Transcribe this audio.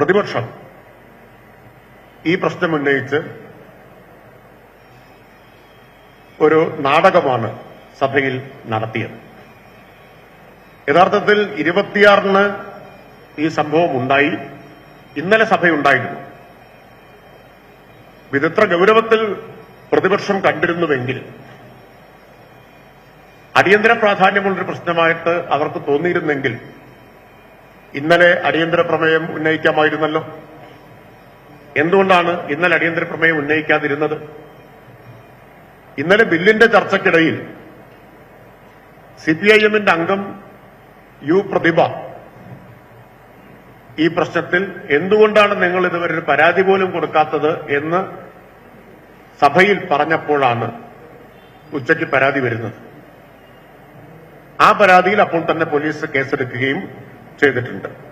പ്രതിപക്ഷം ഈ പ്രശ്നം ഉന്നയിച്ച് ഒരു നാടകമാണ് സഭയിൽ നടത്തിയത്. യഥാർത്ഥത്തിൽ ഇരുപത്തിയാറിന് ഈ സംഭവം ഉണ്ടായി. ഇന്നലെ സഭയുണ്ടായിരുന്നു. വിദഗ്ധ ഗൗരവത്തിൽ പ്രതിപക്ഷം കണ്ടിരുന്നുവെങ്കിൽ അടിയന്തര പ്രാധാന്യമുള്ളൊരു പ്രശ്നമായിട്ട് അവർക്ക് തോന്നിയിരുന്നെങ്കിൽ ഇന്നലെ അടിയന്തര പ്രമേയം ഉന്നയിക്കാമായിരുന്നല്ലോ. എന്തുകൊണ്ടാണ് ഇന്നലെ അടിയന്തര പ്രമേയം ഉന്നയിക്കാതിരുന്നത്? ഇന്നലെ ബില്ലിന്റെ ചർച്ചയ്ക്കിടയിൽ സി പി ഐ എമ്മിന്റെ അംഗം യു പ്രതിഭ ഈ പ്രശ്നത്തിൽ എന്തുകൊണ്ടാണ് നിങ്ങൾ ഇതുവരെ ഒരു പരാതി പോലും കൊടുക്കാത്തത് എന്ന് സഭയിൽ പറഞ്ഞപ്പോഴാണ് ഉച്ചയ്ക്ക് പരാതി വരുന്നത്. ആ പരാതിയിൽ അപ്പോൾ തന്നെ പോലീസ് കേസെടുക്കുകയും ചെയ്തിട്ടുണ്ട്.